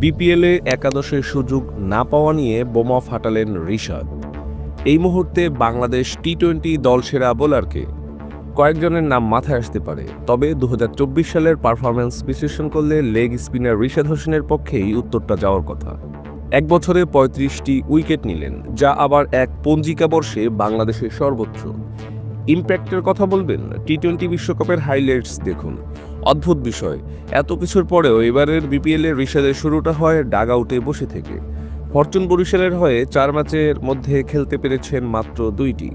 বিপিএলে একাদশের সুযোগ না পাওয়া নিয়ে বোমা ফাটালেন রিশাদ। এই মুহূর্তে বাংলাদেশ টি টোয়েন্টি দল সেরা বোলারকে কয়েকজনের নাম মাথায় আসতে পারে, তবে দু হাজার চব্বিশ সালের পারফরম্যান্স বিশ্লেষণ করলে লেগ স্পিনার রিশাদ হোসেনের পক্ষেই উত্তরটা যাওয়ার কথা। এক বছরে পঁয়ত্রিশটি উইকেট নিলেন, যা আবার এক পঞ্জিকা বর্ষে বাংলাদেশের সর্বোচ্চ। ইম্প্যাক্টের কথা বলবেন টি টোয়েন্টি বিশ্বকাপের হাইলাইটস দেখুন। অদ্ভুত বিষয়। এত কিছুর পরেও এবারের বিপিএলের রিশাদের শুরুটা হয় ডাগ আউটে বসে থেকে। ফরচুন বরিশালের হয়ে চার ম্যাচের মধ্যে খেলতে পেরেছেন মাত্র দুইটি।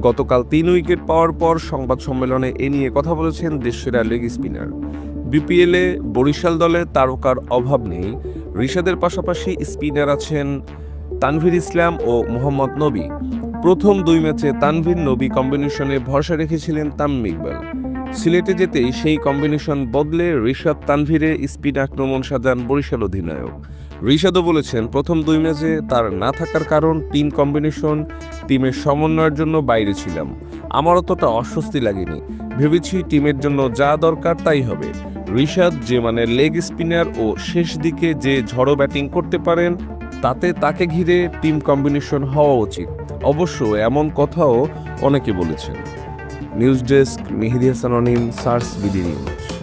গতকাল তিন উইকেট পাওয়ার পর সংবাদ সম্মেলনে এ নিয়ে কথা বলেছেন দেশসেরা লেগ স্পিনার। বিপিএলে বরিশাল দলে তারকার অভাব নেই। রিশাদের পাশাপাশি স্পিনার আছেন তানভীর ইসলাম ও মোহাম্মদ নবী। প্রথম দুই ম্যাচে তানভীর নবী কম্বিনেশনে ভরসা রেখেছিলেন তামিম ইকবাল। সিলেটে যেতেই সেই কম্বিনেশন বদলে ঋষাদ তানভীরে স্পিড আক্রমণ সাজান বরিশাল অধিনায়ক। ঋষাদও বলেছেন, প্রথম দুই ম্যাচে তার না থাকার কারণ টিম কম্বিনেশন, টিমের সমন্বয়ের জন্য বাইরে ছিলাম। আমার অতটা অস্বস্তি লাগেনি। ভেবেছি টিমের জন্য যা দরকার তাই হবে। ঋষাদ যে মানে লেগ স্পিনার ও শেষ দিকে যে ঝড়ো ব্যাটিং করতে পারেন, তাতে তাকে ঘিরে টিম কম্বিনেশন হওয়া উচিত। অবশ্য এমন কথাও অনেকে বলেছেন। নিউজ ডেস্ক মেহেদি হাসান অনিম সার্স বিডি নিউজ।